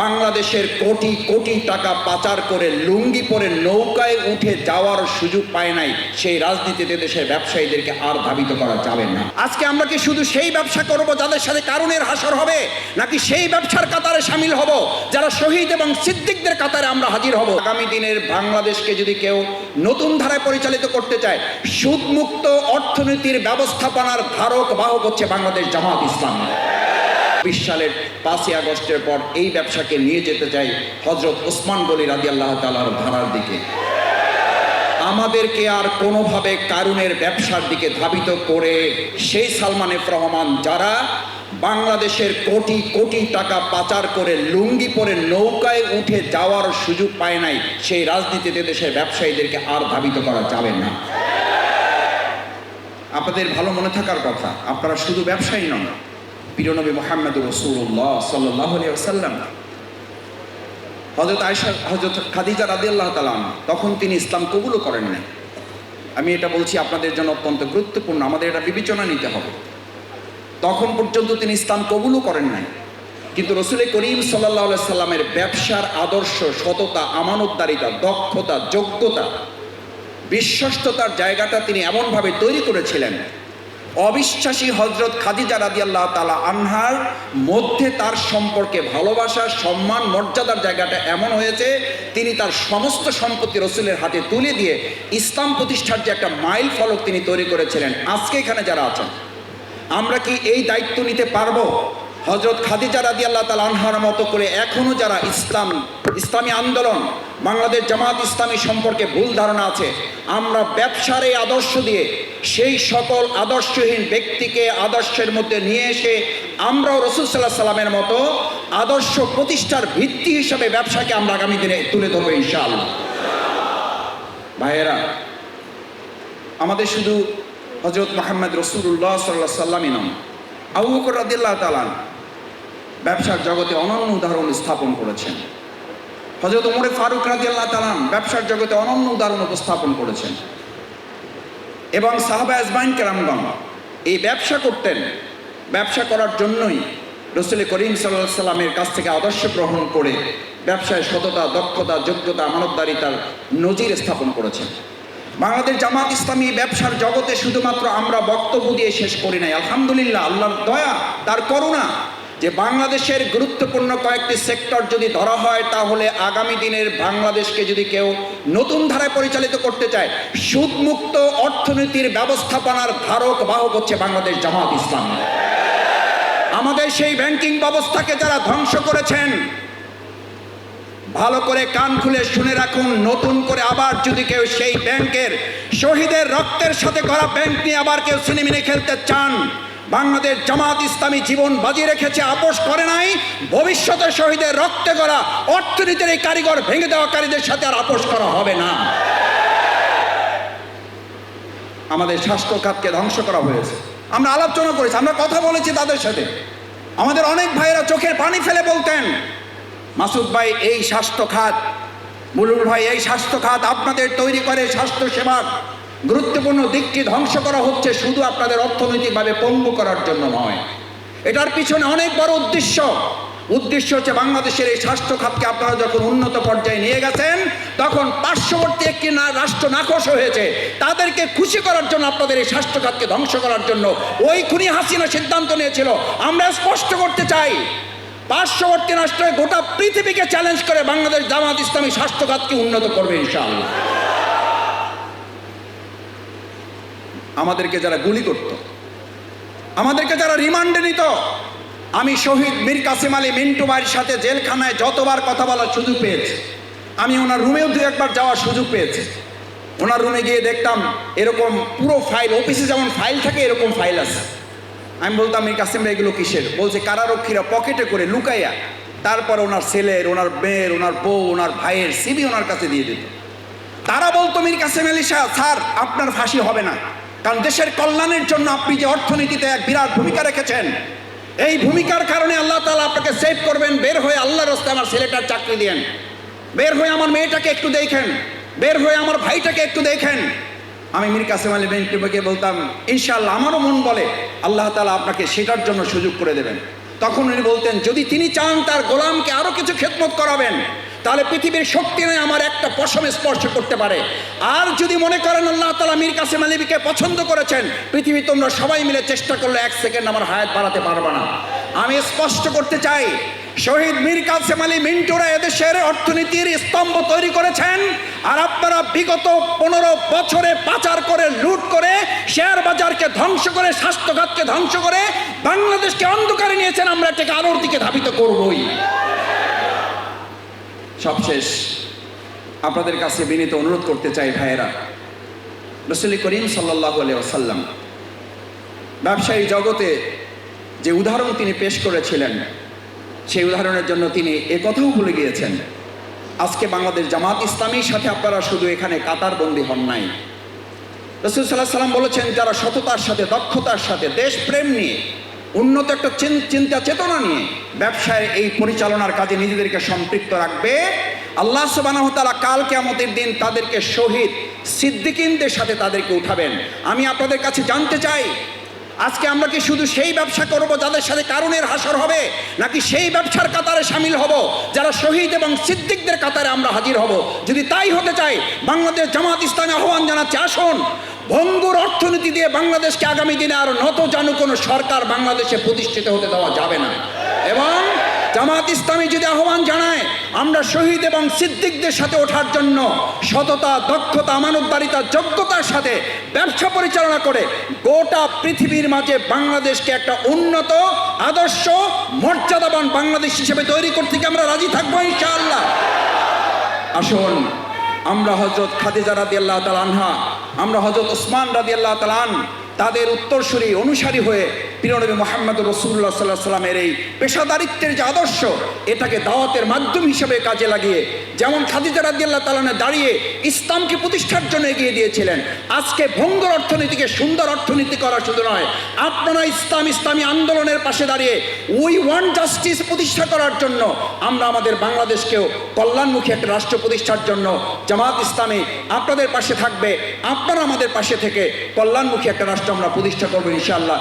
বাংলাদেশের কোটি কোটি টাকা পাচার করে লুঙ্গি পরে নৌকায় উঠে যাওয়ার সুযোগ পায় নাই, সেই রাজনীতিতে দেশের ব্যবসায়ীদেরকে আর ধাবিত করা যাবে না। আজকে আমরা কি শুধু সেই ব্যবসা করব যাদের সাথে কারণের হাসর হবে, নাকি সেই ব্যবসার কাতারে সামিল হব, যারা শহীদ এবং সিদ্দিকদের কাতারে আমরা হাজির হব? আগামী দিনের বাংলাদেশকে যদি কেউ নতুন ধারায় পরিচালিত করতে চায়, সুদমুক্ত অর্থনীতির ব্যবস্থাপনার ধারক বাহক হচ্ছে বাংলাদেশ জামাত ইসলাম। বিশ সালের পাঁচই আগস্টের পর এই ব্যবসাকে নিয়ে যেতে চাই হজরত ওসমান গলি রাজি আল্লাহ তালার ধারার দিকে। আমাদেরকে আর কোনোভাবে কারুনের ব্যবসার দিকে ধাবিত করে সেই সালমান রহমান যারা বাংলাদেশের কোটি কোটি টাকা পাচার করে লুঙ্গি পরে নৌকায় উঠে যাওয়ার সুযোগ পায় নাই, সেই রাজনীতিতে দেশের ব্যবসায়ীদেরকে আর ধাবিত করা যাবে না। আপনাদের ভালো মনে থাকার কথা, আপনারা শুধু ব্যবসায়ী নন প্রিয়নবী মোহাম্মদ রসুল্লাহ সাল্লাহ সাল্লাম হজরত আয়সা হজরত খাদিজা রাদি আল্লাহ তালাম তখন তিনি ইসলাম কবুলও করেন নাই। আমি এটা বলছি আপনাদের জন্য অত্যন্ত গুরুত্বপূর্ণ, আমাদের এটা বিবেচনা নিতে হবে। তখন পর্যন্ত তিনি ইসলাম কবুলও করেন নাই। কিন্তু রসুল করিম সাল্লাহ সাল্লামের ব্যবসার আদর্শ, সততা, আমানতদারিতা, দক্ষতা, যোগ্যতা, বিশ্বস্ততার জায়গাটা তিনি এমনভাবে তৈরি করেছিলেন অবিশ্বাসী হজরত খাদিজা রাদি আল্লাহ তালা আনহার মধ্যে তার সম্পর্কে ভালোবাসা, সম্মান, মর্যাদার জায়গাটা এমন হয়েছে, তিনি তার সমস্ত সম্পত্তি রসুলের হাতে তুলে দিয়ে ইসলাম প্রতিষ্ঠার যে একটা মাইল ফলক তিনি তৈরি করেছিলেন। আজকে এখানে যারা আছেন, আমরা কি এই দায়িত্ব নিতে পারব? হজরত খাদিজা রাদি আল্লাহ তালা আনহার মতো করে এখনও যারা ইসলাম, ইসলামী আন্দোলন, বাংলাদেশ জামাত ইসলামী সম্পর্কে ভুল ধারণা আছে, আমরা ব্যবসার এই আদর্শ দিয়ে সেই সকল আদর্শহীন ব্যক্তিকে আদর্শের মধ্যে নিয়ে এসে আমরাও রসুল সাল্লাহ সাল্লামের মতো আদর্শ প্রতিষ্ঠার ভিত্তি হিসাবে ব্যবসাকে আমরা আগামী দিনে তুলে ধরবো ইনশাআল্লাহ। ভাইয়েরা, আমাদের শুধু হজরত মোহাম্মদ রসুল্লাহ সাল্লাহ সাল্লামই নন, আবু রাদিল্লাহ তালান ব্যবসার জগতে অনন্য উদাহরণ স্থাপন করেছেন। হজরত উমরে ফারুক রাদিয়াল্লাহ তালান ব্যবসার জগতে অনন্য উদাহরণ উপস্থাপন করেছেন। এবং সাহাবা আজমাইন কেরামগণ এই ব্যবসা করতেন। ব্যবসা করার জন্যই রসুল করিম সাল্লাহ সাল্লামের কাছ থেকে আদর্শ গ্রহণ করে ব্যবসায় সততা, দক্ষতা, যোগ্যতা আমানতদারিতার নজির স্থাপন করেছেন। বাংলাদেশ জামাত ইসলামী ব্যবসার জগতে শুধুমাত্র আমরা বক্তব্য দিয়ে শেষ করি নাই। আলহামদুলিল্লাহ, আল্লাহর দয়া, তার করুণা যে বাংলাদেশের গুরুত্বপূর্ণ কয়েকটি সেক্টর যদি ধরা হয়, তাহলে আগামী দিনের বাংলাদেশকে যদি কেউ নতুন ধারায় পরিচালিত করতে চায়, সুদমুক্ত অর্থনীতির ব্যবস্থাপনার ধারক, বাহক হচ্ছে বাংলাদেশ জামাত ইসলাম। আমাদের সেই ব্যাংকিং ব্যবস্থাকে যারা ধ্বংস করেছেন, ভালো করে কান খুলে শুনে রাখুন, নতুন করে আবার যদি কেউ সেই ব্যাংকের শহীদের রক্তের সাথে করা ব্যাংক নিয়ে আবার কেউ সিনেমিনে খেলতে চান বাংলাদেশ জামাত ইসলামী জীবন বাজি রেখেছে, আপোষ করে নাই। ভবিষ্যতে শহীদের রক্তে করা অর্থনীতির এই কারিগর ভেঙে দেওয়াকারীদের সাথে আর আপোষ করা হবে না। আমাদের স্বাস্থ্য খাতকে ধ্বংস করা হয়েছে। আমরা আলোচনা করেছি, আমরা কথা বলেছি তাদের সাথে। আমাদের অনেক ভাইয়েরা চোখের পানি ফেলে বলতেন, মাসুদ ভাই, এই স্বাস্থ্য খাত বুলুল ভাই, এই স্বাস্থ্য খাত আপনাদের তৈরি করে স্বাস্থ্য সেবার গুরুত্বপূর্ণ দিকটি ধ্বংস করা হচ্ছে শুধু আপনাদের অর্থনৈতিকভাবে পঙ্গু করার জন্য নয়। এটার পিছনে অনেক বড় উদ্দেশ্য। উদ্দেশ্য হচ্ছে বাংলাদেশের এই স্বাস্থ্য খাতকে আপনারা যখন উন্নত পর্যায়ে নিয়ে গেছেন, তখন পার্শ্ববর্তী একটি না রাষ্ট্র নাকশ হয়েছে। তাদেরকে খুশি করার জন্য আপনাদের এই স্বাস্থ্য খাতকে ধ্বংস করার জন্য ওই খুনি হাসিনা সিদ্ধান্ত নিয়েছিল। আমরা স্পষ্ট করতে চাই, পার্শ্ববর্তী রাষ্ট্রে গোটা পৃথিবীকে চ্যালেঞ্জ করে বাংলাদেশ জামাত ইসলামী স্বাস্থ্য খাতকে উন্নত করবে ইনশাআল্লাহ। আমাদেরকে যারা গুলি করত, আমাদেরকে যারা রিমান্ডে নিত, আমি শহীদ মীর কাসিম আলী মিন্টু ভাইয়ের সাথে জেলখানায় যতবার কথা বলার সুযোগ পেয়েছি, আমি ওনার রুমেও দু একবার যাওয়ার সুযোগ পেয়েছি। ওনার রুমে গিয়ে দেখতাম এরকম পুরো ফাইল, অফিসে যেমন ফাইল থাকে, এরকম ফাইল আছে। আমি বলতাম, মীর কাসিম ভাই, এগুলো কিসের? বলছে, কারারক্ষীরা পকেটে করে লুকাইয়া তারপর ওনার ছেলের, ওনার মেয়ের, ওনার বউ, ওনার ভাইয়ের সিবি ওনার কাছে দিয়ে দিত। তারা বলতো, মীর কাসিম আলী শাহ স্যার, আপনার ফাঁসি হবে না। কারণ দেশের কল্যাণের জন্য আপনি যে অর্থনীতিতে এক বিরাট ভূমিকা রেখেছেন, এই ভূমিকার কারণে আল্লাহ তালা আপনাকে সেভ করবেন, বের হয়ে আল্লাহর রস্তে আমার ছেলেটার চাকরি দেন বের হয়ে আমার মেয়েটাকে একটু দেখেন, বের হয়ে আমার ভাইটাকে একটু দেখেন। আমি মীর কাসিম আলী বেনকে বলতাম ইনশাল্লাহ আমারও মন বলে, আল্লাহ তালা আপনাকে সেটার জন্য সুযোগ করে দেবেন। তখন উনি বলতেন, যদি তিনি চান তার গোলামকে আরও কিছু খেদমত করাবেন তাহলে পৃথিবীর শক্তি নয়, আমার একটা পশমে স্পর্শ করতে পারে। আর যদি মনে করেন আল্লাহ তালা মীর কাসেম আলীকে পছন্দ করেছেন, পৃথিবী তোমরা সবাই মিলে চেষ্টা করলে এক সেকেন্ড আমার হায়াত বাড়াতে পারবে না। আমি স্পষ্ট করতে চাই, শহীদ মীর কাসেম আলী মিন্টুরা এদেশের অর্থনীতির স্তম্ভ তৈরি করেছেন, আর আপনারা বিগত পনেরো বছরে পাচার করে, লুট করে, শেয়ার বাজারকে ধ্বংস করে স্বাস্থ্যঘাতকে ধ্বংস করে, বাংলাদেশকে অন্ধকারে নিয়েছেন, আমরা এটাকে আলোর দিকে ধাবিত করবই। সবশেষ আপনাদের কাছে বিনীত অনুরোধ করতে চাই ভাইয়েরা। রসুল করিম সাল্লাহ আসাল্লাম ব্যবসায়ী জগতে যে উদাহরণ তিনি পেশ করেছিলেন, সেই উদাহরণের জন্য তিনি এ কথাও ভুলে গিয়েছেন, আজকে বাংলাদেশ জামাত ইসলামীর সাথে আপনারা শুধু এখানে কাতার বন্দী হন নাই। রসুল সাল্লাহ সাল্লাম বলেছেন, যারা সততার সাথে, দক্ষতার সাথে, দেশপ্রেম নিয়ে উন্নত একটা চিন- চিন্তা চেতনা নিয়ে ব্যবসায় এই পরিচালনার কাজে নিজেদেরকে সম্পৃক্ত রাখবে। আল্লাহ সুবাহ তালা কাল কেমতের দিন তাদেরকে শহীদ সিদ্দিকিনদের সাথে তাদেরকে উঠাবেন। আমি আপনাদের কাছে জানতে চাই, আজকে আমরা কি শুধু সেই ব্যবসা করব যাদের সাথে কারণের হাসর হবে, নাকি সেই ব্যবসার কাতারে সামিল হব, যারা শহীদ এবং সিদ্দিকদের কাতারে আমরা হাজির হব? যদি তাই হতে চাই, বাংলাদেশ জামাত ইসলামী আহ্বান জানাচ্ছে, আসুন। ভঙ্গুর অর্থনীতি দিয়ে বাংলাদেশকে আগামী দিনে আর নত জানু কোনো সরকার বাংলাদেশে প্রতিষ্ঠিত হতে দেওয়া যাবে না। এবং জামাত ইসলামী যদি আহ্বান জানায়, আমরা শহীদ এবং সিদ্দিকদের সাথে ওঠার জন্য সততা, দক্ষতা, আমানতদারিতা, যোগ্যতার সাথে ব্যবসা পরিচালনা করে গোটা পৃথিবীর মাঝে বাংলাদেশকে একটা উন্নত, আদর্শ, মর্যাদাবান বাংলাদেশ হিসেবে তৈরি করতে কি আমরা রাজি থাকব ইনশাআল্লাহ? আসুন, আমরা হজরত খাদিজা রাদি আল্লাহ আনহা আমরা হজরত ওসমান রাজি আল্লাহ তালান তাদের উত্তরসূরি অনুসারী হয়ে প্রিয়নবী মোহাম্মদ রসুল্লাহ সাল্লাহ সাল্লামের এই পেশাদারিত্বের যে আদর্শ, এটাকে দাওয়াতের মাধ্যম হিসেবে কাজে লাগিয়ে, যেমন খাদিজা রাদি আল্লাহ তালানে দাঁড়িয়ে ইসলামকে প্রতিষ্ঠার জন্য এগিয়ে দিয়েছিলেন। আজকে ভঙ্গর অর্থনীতিকে সুন্দর অর্থনীতি করা শুধু নয়, আপনারা ইসলাম, ইসলামী আন্দোলনের পাশে দাঁড়িয়ে উই ওয়ান জাস্টিস প্রতিষ্ঠা করার জন্য আমরা আমাদের বাংলাদেশকেও কল্যাণমুখী একটা রাষ্ট্র প্রতিষ্ঠার জন্য জামাত ইসলামী আপনাদের পাশে থাকবে, আপনারা আমাদের পাশে থেকে কল্যাণমুখী একটা রাষ্ট্র আমরা প্রতিষ্ঠা করব ইনশাআল্লাহ।